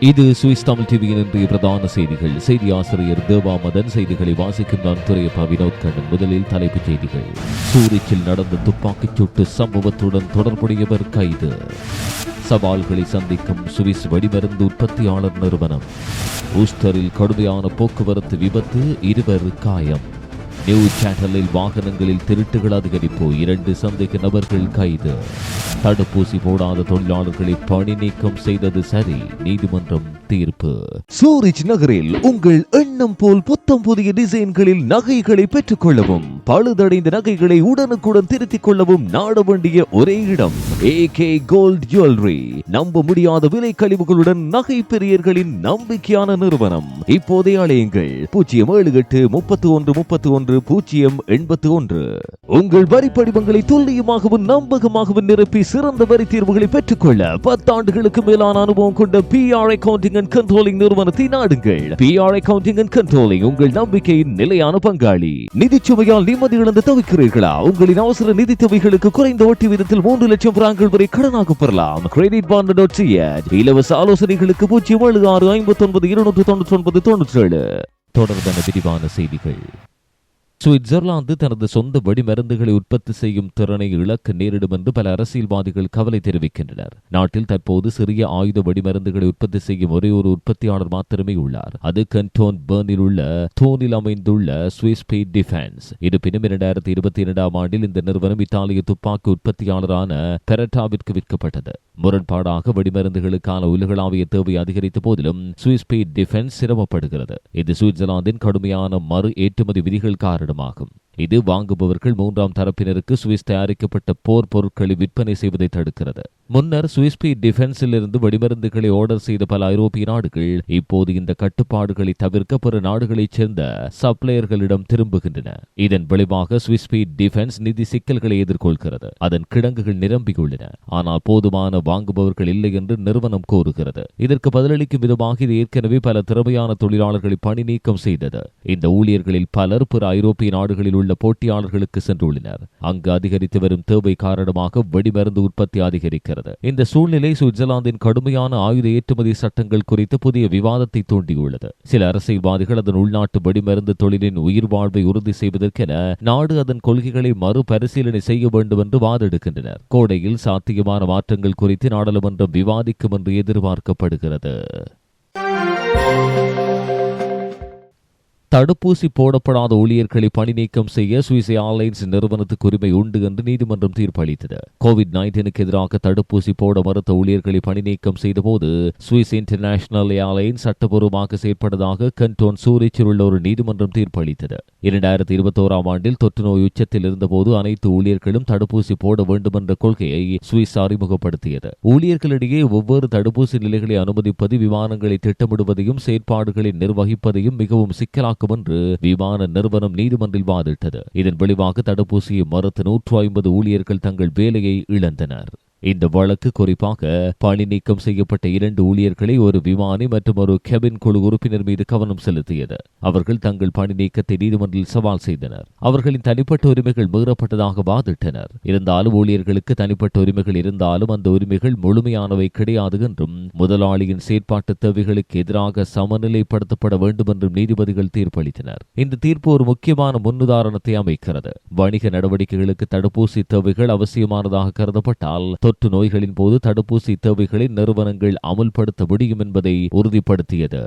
இது சுவிஸ் தமிழ் டிவியின் இன்றைய பிரதான செய்திகள். செய்தி ஆசிரியர் தேவா மதன் செய்திகளை வாசிக்கும் நான் துறையப்பா வினோத் கண்ணன். முதலில் தலைப்புச் செய்திகள். சூரிச்சில் நடந்த துப்பாக்கிச் சூட்டு சம்பவத்துடன் தொடர்புடையவர் கைது. சவால்களை சந்திக்கும் சுவிஸ் வெடிமருந்து உற்பத்தியாளர் நிறுவனம். ஊஸ்டரில் கடுமையான போக்குவரத்து விபத்து இருவர் காயம். நியூ சேனலில் வாகனங்களில் திருட்டுகள் அதிகரிப்பு இரண்டு சந்தேக நபர்கள் கைது. தடுப்பூசி போடாத தொழிலாளர்களை பணி நீக்கம் செய்தது சரி. நீதிமன்றம் தீர்ப்பு. சூரிச் நகரில் உங்கள் எண்ணம் போல் புத்தம் புதிய டிசைன்களில் நகைகளை பெற்றுக் கொள்ளவும் பழுதடைந்த நகைகளை உடனுக்குடன் திருத்திக் கொள்ளவும் நாட வேண்டிய ஒரே இடம் ஏ கே கோல்ட் ஜுவல்லரி நம்ப முடியாத விலை கழிவுகளுடன் நகை பெரியர்களின் நம்பிக்கையான நிறுவனம். இப்போதே அழையுங்கள் பூஜ்ஜியம் ஏழு எட்டு முப்பத்தி ஒன்று முப்பத்தி ஒன்று பூஜ்ஜியம் எண்பத்தி ஒன்று உங்கள் வரி படிவங்களை துல்லியமாகவும் நம்பகமாகவும் நிரப்பி சிறந்த வரி தீர்வுகளை பெற்றுக்கொள்ள பத்தாண்டுகளுக்கு மேலான அனுபவம் கொண்ட P R accounting and controlling நிறுவனத்தை நாடுங்கள். P R accounting and controlling உங்கள் நம்பிக்கையின் நிலையான பங்காளி. நிதிச்சுமையால் நிம்மதி இழந்து தவிக்கிறீர்களா? உங்களின் அவசர நிதி தேவைகளுக்கு குறைந்த வட்டி விதத்தில் மூன்று லட்சம் பிராங்கள் வரை கடனாக பெறலாம். கிரெடிட் பாண்ட் டாட் இலவச ஆலோசனைகளுக்கு பூஜ்ஜியம் ஏழு ஆறு ஐம்பத்தி ஒன்பது இருநூற்று தொண்ணூற்றி ஒன்பது தொண்ணூற்றி ஏழு தொடர்பான விரிவான செய்திகள். சுவிட்சர்லாந்து தனது சொந்த வெடிமருந்துகளை உற்பத்தி செய்யும் திறனை இழக்க நேரிடும் என்று பல அரசியல்வாதிகள் கவலை தெரிவிக்கின்றனர். நாட்டில் தற்போது சிறிய ஆயுத வெடிமருந்துகளை உற்பத்தி செய்யும் ஒரே ஒரு உற்பத்தியாளர் மாத்திரமே உள்ளார். அது கண்டோன் பேர்னில் உள்ள தோனில் அமைந்துள்ள சுவிஸ் பீட் டிஃபென்ஸ். இருப்பினும் இரண்டாயிரத்தி இருபத்தி இரண்டாம் ஆண்டில் இந்த நிறுவனம் இத்தாலிய துப்பாக்கி உற்பத்தியாளரான பெரட்டாவிற்கு விற்கப்பட்டது. முரண்பாடாக வெடிமருந்துகளுக்கான உலகளாவிய தேவை அதிகரித்த போதிலும் சுவிஸ் பீட் டிஃபென்ஸ் சிரமப்படுகிறது. இது சுவிட்சர்லாந்தின் கடுமையான மறு ஏற்றுமதி விதிகள் காரணம். காரணமாகும். இது வாங்குபவர்கள் மூன்றாம் தரப்பினருக்கு சுவிஸ் தயாரிக்கப்பட்ட போர் பொருட்களை விற்பனை செய்வதை தடுக்கிறது. முன்னர் சுவிஸ்பி டிஃபென்ஸிலிருந்து வெடிமருந்துகளை ஆர்டர் செய்த பல ஐரோப்பிய நாடுகள் இப்போது இந்த கட்டுப்பாடுகளை தவிர்க்க பிற நாடுகளைச் சேர்ந்த சப்ளையர்களிடம் திரும்புகின்றன. இதன் விளைவாக சுவிஸ்பி டிஃபென்ஸ் நிதி சிக்கல்களை எதிர்கொள்கிறது. அதன் கிடங்குகள் நிரம்பியுள்ளன. ஆனால் போதுமான வாங்குபவர்கள் இல்லை என்று நிறுவனம் கூறுகிறது. இதற்கு பதிலளிக்கும் விதமாக இது ஏற்கனவே பல திறமையான தொழிலாளர்களை பணி நீக்கம் செய்தது. இந்த ஊழியர்களில் பலர் பிற ஐரோப்பிய நாடுகளில் உள்ள போட்டியாளர்களுக்கு சென்றுள்ளனர். அங்கு அதிகரித்து வரும் தேவை காரணமாக வெடிமருந்து உற்பத்தி அதிகரிக்கிறது. இந்த சூழ்நிலை சுவிட்சர்லாந்தின் கடுமையான ஆயுத ஏற்றுமதி சட்டங்கள் குறித்து புதிய விவாதத்தை தூண்டியுள்ளது. சில அரசியல்வாதிகள் அதன் உள்நாட்டு வெடிமருந்து தொழிலின் உயிர் வாழ்வை உறுதி செய்வதற்கென நாடு அதன் கொள்கைகளை மறுபரிசீலனை செய்ய வேண்டும் என்று வாதெடுக்கின்றனர் கோடையில் சாத்தியமான மாற்றங்கள் குறித்து நாடாளுமன்றம் விவாதிக்கும் என்று எதிர்பார்க்கப்படுகிறது. தடுப்பூசி போடப்படாத ஊழியர்களை பணி நீக்கம் செய்ய சுவிஸ் ஏர்லைன்ஸ் நிறுவனத்துக்கு உரிமை உண்டு என்று நீதிமன்றம் தீர்ப்பளித்தது. கோவிட் நைன்டீனுக்கு எதிராக தடுப்பூசி போட மறுத்த ஊழியர்களை பணி நீக்கம் செய்தபோது சுவிஸ் இன்டர்நேஷனல் ஏர்லைன்ஸ் சட்டபூர்வமாக செயற்பட்டதாக கண்டோன் சூரிச்சில் உள்ள ஒரு நீதிமன்றம் தீர்ப்பளித்தது. இரண்டாயிரத்தி இருபத்தோராம் ஆண்டில் தொற்று நோய் உச்சத்தில் இருந்தபோது அனைத்து ஊழியர்களும் தடுப்பூசி போட வேண்டும் என்ற கொள்கையை சுவிஸ் அறிமுகப்படுத்தியது. ஊழியர்களிடையே ஒவ்வொரு தடுப்பூசி நிலைகளை அனுமதிப்பது விமானங்களை திட்டமிடுவதையும் செயற்பாடுகளை நிர்வகிப்பதையும் மிகவும் சிக்கலாக்கும் என்று விமான நிறுவனம் நீதிமன்றில் வாதிட்டது. இதன் விளைவாக தடுப்பூசியை மறுத்து நூற்று ஐம்பது ஊழியர்கள் தங்கள் வேலையை இழந்தனர். இந்த வழக்கு குறிப்பாக பணி நீக்கம் செய்யப்பட்ட இரண்டு ஊழியர்களை ஒரு விமானி மற்றும் ஒரு கெபின் குழு உறுப்பினர் மீது கவனம் செலுத்தியது. அவர்கள் தங்கள் பணி நீக்கத்தை நீதிமன்றில் சவால் செய்தனர். அவர்களின் தனிப்பட்ட உரிமைகள் மீறப்பட்டதாக வாதிட்டனர். இருந்தாலும் ஊழியர்களுக்கு தனிப்பட்ட உரிமைகள் இருந்தாலும் அந்த உரிமைகள் முழுமையானவை கிடையாது என்றும் முதலாளியின் செயற்பாட்டு தேவைகளுக்கு எதிராக சமநிலைப்படுத்தப்பட வேண்டும் என்றும் நீதிபதிகள் தீர்ப்பளித்தனர். இந்த தீர்ப்பு ஒரு முக்கியமான முன்னுதாரணத்தை அமைக்கிறது. வணிக நடவடிக்கைகளுக்கு தடுப்பூசி தேவைகள் அவசியமானதாக கருதப்பட்டால் தொற்று நோய்களின் போது தடுப்பூசி தேவைகளை நிறுவனங்கள் அமுல்படுத்த முடியும் என்பதை உறுதிப்படுத்தியது.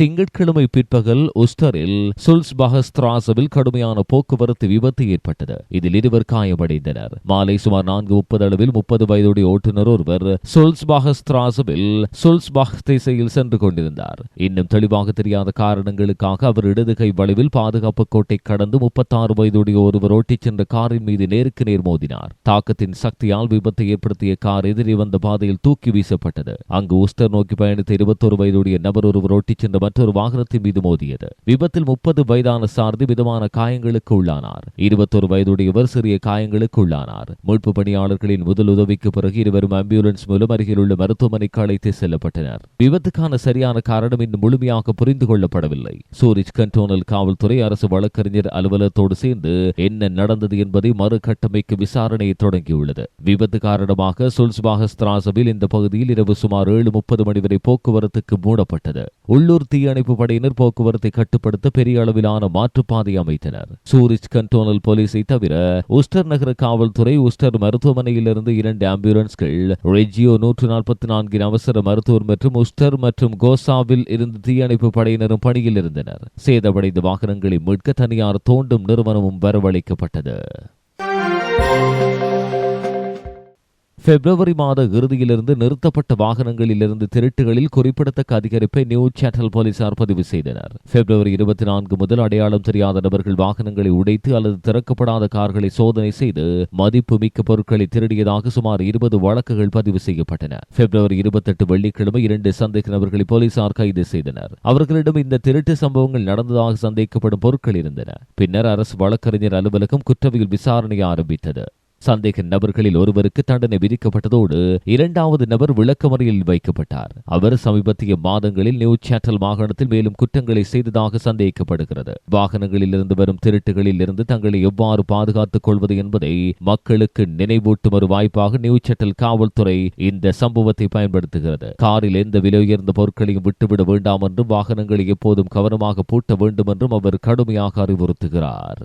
திங்கட்கிழமை பிற்பகல் உஸ்டரில் சுல்ஸ்பஹஸ்திராசவில் கடுமையான போக்குவரத்து விபத்து ஏற்பட்டது. இதில் இருவர் காயமடைந்தனர். மாலை சுமார் நான்கு முப்பது அளவில் முப்பது வயதுடைய ஓட்டுநர் ஒருவர் சுல்ஸ்பஹஸ்திராசவில் சுல்ஸ்பஹ் திசையில் சென்று கொண்டிருந்தார். இன்னும் தெளிவாக தெரியாத காரணங்களுக்காக அவர் இடது கை வளைவில் பாதுகாப்பு கோட்டை கடந்து முப்பத்தாறு வயதுடைய ஒருவர் ஓட்டிச் சென்ற காரின் மீது நேருக்கு நேர் மோதினார். தாக்கத்தின் சக்தியால் விபத்தை ஏற்படுத்திய கார் எதிரே வந்த பாதையில் தூக்கி வீசப்பட்டது. அங்கு உஸ்டர் நோக்கி பயணித்த இருபத்தொரு வயதுடைய நபர் ஒருவர் ஓட்டிச் சென்ற மற்றொரு வாகனத்தின் மீது மோதியது. விபத்தில் முப்பது வயதான சாரதி மிதமான காயங்களுக்கு உள்ளானார். இருபத்தொரு வயதுடையவர் சிறிய காயங்களுக்கு உள்ளானார். மீட்பு பணியாளர்களின் முதல் உதவிக்கு பிறகு இருவரும் ஆம்புலன்ஸ் மூலம் அருகில் உள்ள மருத்துவமனைக்கு அழைத்து செல்லப்பட்டனர். விபத்துக்கான சரியான காரணம் இன்னும் முழுமையாக புரிந்து கொள்ளப்படவில்லை. சூரிஜ் கண்டோனல் காவல்துறை அரசு வழக்கறிஞர் அலுவலகத்தோடு சேர்ந்து என்ன நடந்தது என்பதை மறுகட்டமைக்க விசாரணையை தொடங்கியுள்ளது. விபத்து காரணமாக சுல்ஸ்பாக ஸ்திராசவில் இந்த பகுதியில் இரவு சுமார் ஏழு முப்பது மணி வரை போக்குவரத்துக்கு மூடப்பட்டது. உள்ளூர் தீயணைப்பு படையினர் போக்குவரத்தை கட்டுப்படுத்த பெரிய அளவிலான மாற்றுப்பாதை அமைத்தனர். சூரிச் கண்டோனல் போலீஸை தவிர உஸ்டர் நகர காவல்துறை உஸ்டர் மருத்துவமனையிலிருந்து இரண்டு ஆம்புலன்ஸ்கள் ரெஜியோ நூற்று நாற்பத்தி நான்கின் அவசர மருத்துவர் மற்றும் உஸ்டர் மற்றும் கோசாவில் இருந்து தீயணைப்பு படையினரும் பணியில் இருந்தனர். சேதமடைந்த வாகனங்களை மீட்க தனியார் தோண்டும் நிறுவனமும் வரவழைக்கப்பட்டது. பிப்ரவரி மாத இறுதியிலிருந்து நிறுத்தப்பட்ட வாகனங்களிலிருந்து திருட்டுகளில் குறிப்பிடத்தக்க அதிகரிப்பை நியூ சேட்டல் போலீசார் பதிவு செய்தனர். பிப்ரவரி இருபத்தி நான்கு முதல் அடையாளம் தெரியாத நபர்கள் வாகனங்களை உடைத்து அல்லது திறக்கப்படாத கார்களை சோதனை செய்து மதிப்புமிக்க பொருட்களை திருடியதாக சுமார் இருபது வழக்குகள் பதிவு செய்யப்பட்டன. பிப்ரவரி இருபத்தெட்டு வெள்ளிக்கிழமை இரண்டு சந்தேக நபர்களை போலீசார் கைது செய்தனர். அவர்களிடம் இந்த திருட்டு சம்பவங்கள் நடந்ததாக சந்தேகிக்கப்படும் பொருட்கள் இருந்தன. பின்னர் அரசு வழக்கறிஞர் அலுவலகம் குற்றவியல் விசாரணை ஆரம்பித்தது. சந்தேக நபர்களில் ஒருவருக்கு தண்டனை விதிக்கப்பட்டதோடு இரண்டாவது நபர் விளக்கமறையில் வைக்கப்பட்டார். அவர் சமீபத்திய மாதங்களில் நியூ சேட்டல் மாகாணத்தில் மேலும் குற்றங்களை செய்ததாக சந்தேகிக்கப்படுகிறது வாகனங்களில் இருந்து வரும் திருட்டுகளில் இருந்து தங்களை எவ்வாறு பாதுகாத்துக் கொள்வது என்பதை மக்களுக்கு நினைவூட்டும் ஒரு வாய்ப்பாக நியூ சேட்டல் காவல்துறை இந்த சம்பவத்தை பயன்படுத்துகிறது. காரில் எந்த விலை உயர்ந்த பொருட்களையும் விட்டுவிட வேண்டாம் என்றும் வாகனங்களை எப்போதும் கவனமாக பூட்ட வேண்டும் என்றும் அவர் கடுமையாக அறிவுறுத்துகிறார்.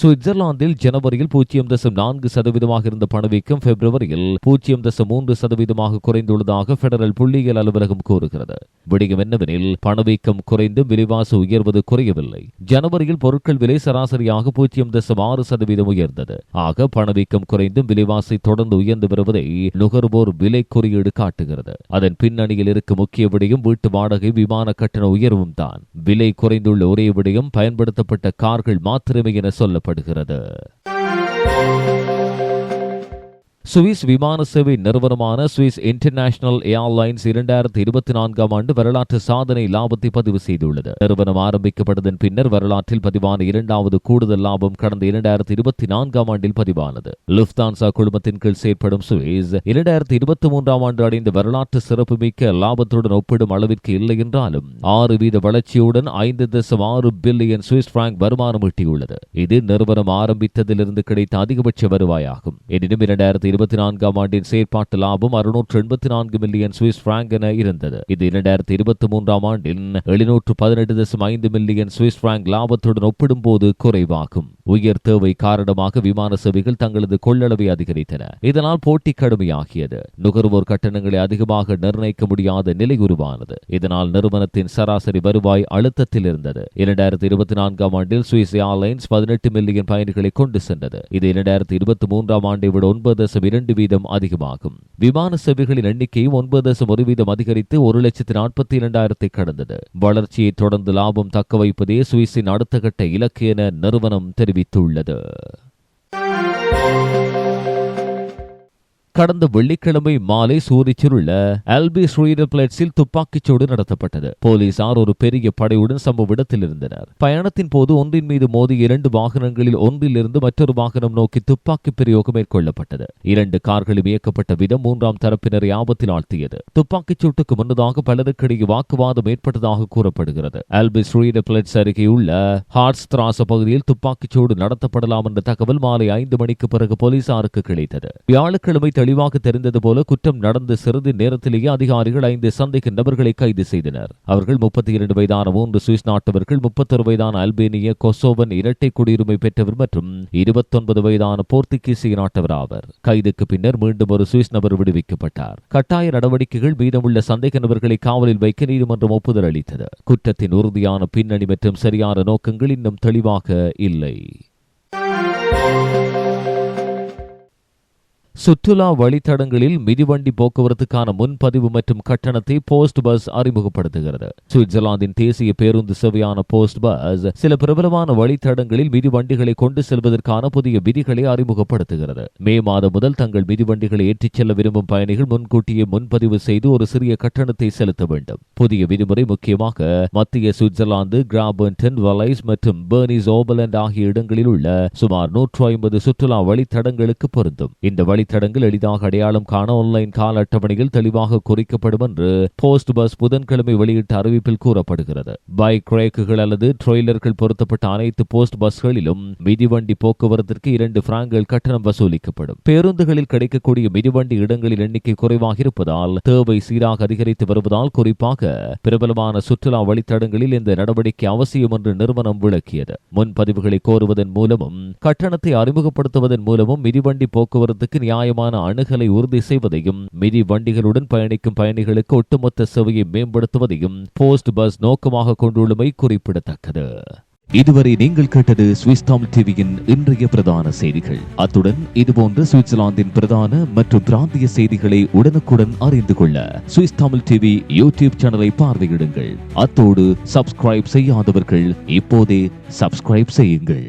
சுவிட்சர்லாந்தில் ஜனவரியில் பூஜ்ஜியம் தசம் நான்கு சதவீதமாக இருந்த பணவீக்கம் பிப்ரவரியில் பூஜ்ஜியம் தசம் மூன்று சதவீதமாக குறைந்துள்ளதாக பெடரல் புள்ளியியல் அலுவலகம் கூறுகிறது. விடயம் என்னவெனில் பணவீக்கம் குறைந்து விலைவாசி உயர்வது குறையவில்லை. ஜனவரியில் பொருட்கள் விலை சராசரியாக பூஜ்ஜியம் தசம் ஆறு சதவீதம் உயர்ந்தது. ஆக பணவீக்கம் குறைந்தும் விலைவாசி தொடர்ந்து உயர்ந்து வருவதை நுகர்வோர் விலை குறியீடு காட்டுகிறது. அதன் பின்னணியில் இருக்கும் முக்கிய விடயம் வீட்டு வாடகை விமான கட்டண உயர்வும் தான். விலை குறைந்துள்ள ஒரே விடயம் பயன்படுத்தப்பட்ட கார்கள் மாத்திரமே என காணப்படுகிறது. சுவிஸ் விமான சேவை நிறுவனமான சுவிஸ் இன்டர்நேஷனல் ஏர்லைன்ஸ் இரண்டாயிரத்தி இருபத்தி நான்காம் ஆண்டு வரலாற்று சாதனை லாபத்தை பதிவு செய்துள்ளது. நிறுவனம் ஆரம்பிக்கப்பட்டதன் பின்னர் வரலாற்றில் பதிவான இரண்டாவது கூடுதல் லாபம் கடந்த இரண்டாயிரத்தி இருபத்தி நான்காம் ஆண்டில் பதிவானது. லுப்தான்சா குழுமத்தின் கீழ் செயற்படும் சுவிஸ் இரண்டாயிரத்தி இருபத்தி மூன்றாம் ஆண்டு அடைந்த வரலாற்று சிறப்புமிக்க லாபத்துடன் ஒப்பிடும் அளவிற்கு இல்லை என்றாலும் ஆறு வீத வளர்ச்சியுடன் ஐந்து தசம் ஆறு பில்லியன் சுவிஸ் பிராங்க் வருமானம் ஈட்டியுள்ளது. இது நிறுவனம் ஆரம்பித்ததிலிருந்து கிடைத்த அதிகபட்ச வருவாயாகும். எனினும் இரண்டாயிரத்தி இருபத்தி நான்காம் ஆண்டின் செயற்பாட்டு லாபம் அறுநூற்று எண்பத்தி நான்கு மில்லியன் சுவிஸ் பிராங்க் என இருந்தது. இது இரண்டாயிரத்தி இருபத்தி மூன்றாம் ஆண்டின் எழுநூற்று பதினெட்டு தசம் ஐந்து மில்லியன் சுவிஸ் பிராங்க் லாபத்துடன் ஒப்பிடும்போது குறைவாகும். உயர் தேவை காரணமாக விமான சேவைகள் தங்களது கொள்ளளவை அதிகரித்தன. இதனால் போட்டி கடுமையாகியது. நுகர்வோர் கட்டணங்களை அதிகமாக நிர்ணயிக்க முடியாத நிலை உருவானது. இதனால் நிறுவனத்தின் சராசரி வருவாய் அழுத்தத்தில் இருந்தது. இரண்டாயிரத்தி இருபத்தி நான்காம் ஆண்டில் சுவிஸ் ஏர்லைன்ஸ் பதினெட்டு மில்லியன் பயணிகளை கொண்டு சென்றது. இது இரண்டாயிரத்தி இருபத்தி மூன்றாம் ஆண்டை விட ஒன்பது தசம் இரண்டு வீதம் அதிகமாகும். விமான சேவைகளின் எண்ணிக்கை ஒன்பது தசம் ஒரு வீதம் அதிகரித்து ஒரு லட்சத்தி நாற்பத்தி இரண்டாயிரத்தை கடந்தது. வளர்ச்சியை தொடர்ந்து லாபம் தக்க வைப்பதே சுவிஸின் அடுத்த கட்ட இலக்கு என நிறுவனம் தெரிவித்துள்ளது. கடந்த வெள்ளிக்கிழமை மாலை சூரிச்சில் உள்ள அல்பி ஸ்ரீரப்ளட்ஸில் பிளேட்ஸில் துப்பாக்கிச்சூடு நடத்தப்பட்டது. போலீசார் ஒரு பெரிய படையுடன் சம்பவ இடத்தில் இருந்தனர். பயணத்தின் போது ஒன்றின் மீது மோதி இரண்டு வாகனங்களில் ஒன்றிலிருந்து மற்றொரு வாகனம் நோக்கி துப்பாக்கி பிரயோகம் மேற்கொள்ளப்பட்டது. இரண்டு கார்களும் இயக்கப்பட்ட விதம் மூன்றாம் தரப்பினரை ஆபத்தில் ஆழ்த்தியது. துப்பாக்கிச் சூட்டுக்கு முன்னதாக பலருக்கிடையே வாக்குவாதம் ஏற்பட்டதாக கூறப்படுகிறது. அல்பி ஸ்ரீரப்ளட்ஸ் அருகேயுள்ள அருகே உள்ள ஹார்ட்ஸ் திராச பகுதியில் துப்பாக்கிச்சூடு நடத்தப்படலாம் என்ற தகவல் மாலை ஐந்து மணிக்கு பிறகு போலீசாருக்கு கிடைத்தது. வியாழக்கிழமை தெளிவாக தெரிந்தது போல குற்றம் நடந்த சிறிது நேரத்திலேயே அதிகாரிகள் ஐந்து சந்தேக நபர்களை கைது செய்தனர். அவர்கள் முப்பத்தி இரண்டு வயதான மூன்று சுவிஸ் நாட்டவர்கள் முப்பத்தொரு வயதான அல்பேனிய கொசோவன் இரட்டை குடியுரிமை பெற்றவர் மற்றும் இருபத்தொன்பது வயதான போர்த்துகீசிய நாட்டவர் ஆவர். கைதுக்கு பின்னர் மீண்டும் ஒரு சுவிஸ் நபர் விடுவிக்கப்பட்டார். கட்டாய நடவடிக்கைகள் மீதமுள்ள சந்தேக நபர்களை காவலில் வைக்க நீதிமன்றம் ஒப்புதல் அளித்தது. குற்றத்தின் உறுதியான பின்னணி மற்றும் சரியான நோக்கங்கள் இன்னும் தெளிவாக இல்லை. சுற்றுலா வழித்தடங்களில் மிதிவண்டி போக்குவரத்துக்கான முன்பதிவு மற்றும் கட்டணத்தை போஸ்ட் பஸ் அறிமுகப்படுத்துகிறது. சுவிட்சர்லாந்தின் தேசிய பேருந்து சேவையான போஸ்ட் பஸ் சில பிரபலமான வழித்தடங்களில் மிதிவண்டிகளை கொண்டு செல்வதற்கான புதிய விதிகளை அறிமுகப்படுத்துகிறது. மே மாதம் முதல் தங்கள் மிதிவண்டிகளை ஏற்றிச் செல்ல விரும்பும் பயணிகள் முன்கூட்டியே முன்பதிவு செய்து ஒரு சிறிய கட்டணத்தை செலுத்த வேண்டும். புதிய விதிமுறை முக்கியமாக மத்திய சுவிட்சர்லாந்து கிராபன்டன் வலைஸ் மற்றும் பெர்னிஸ் ஓபலண்ட் ஆகிய இடங்களில் உள்ள சுமார் நூற்று ஐம்பது சுற்றுலா வழித்தடங்களுக்கு பொருந்தும். இந்த வழித்தடங்கள் எளிதாக அடையாளம் காண ஆன்லைன் கால அட்டவணையில் தெளிவாக குறிக்கப்படும் என்று போஸ்ட் பஸ் புதன்கிழமை வெளியிட்ட அறிவிப்பில் கூறப்படுகிறது. பைக் ரேக்குகள் அல்லது ட்ரெய்லர்கள் பொருத்தப்பட்ட அனைத்து போஸ்ட் பஸ்களிலும் மிதிவண்டி போக்குவரத்திற்கு இரண்டு பிராங்கள் கட்டணம் வசூலிக்கப்படும். பேருந்துகளில் கிடைக்கக்கூடிய மிதிவண்டி இடங்களில் எண்ணிக்கை குறைவாக இருப்பதால் தேவை சீராக அதிகரித்து வருவதால் குறிப்பாக பிரபலமான சுற்றுலா வழித்தடங்களில் இந்த நடவடிக்கை அவசியம் என்று நிறுவனம் விளக்கியது. முன்பதிவுகளை கோருவதன் மூலமும் கட்டணத்தை அறிமுகப்படுத்துவதன் மூலமும் மிதிவண்டி போக்குவரத்துக்கு நியாய நியாயமான அணுகலை உறுதி செய்வதையும் மிதி வண்டிகளுடன் பயணிக்கும் பயணிகளுக்கு ஒட்டுமொத்த சேவையை மேம்படுத்துவதையும் போஸ்ட் பஸ் நோக்கமாக கொண்டுள்ளமை குறிப்பிடத்தக்கது. இதுவரை நீங்கள் கேட்டது சுவிஸ் தமிழ் டிவியின் இன்றைய பிரதான செய்திகள். அத்துடன் இதுபோன்ற சுவிட்சர்லாந்தின் பிரதான மற்றும் பிராந்திய செய்திகளை உடனுக்குடன் அறிந்து கொள்ள சுவிஸ் தமிழ் டிவி யூடியூப் சேனலை பார்வையிடுங்கள். அத்தோடு சப்ஸ்கிரைப் செய்யாதவர்கள் இப்போதே சப்ஸ்கிரைப் செய்யுங்கள்.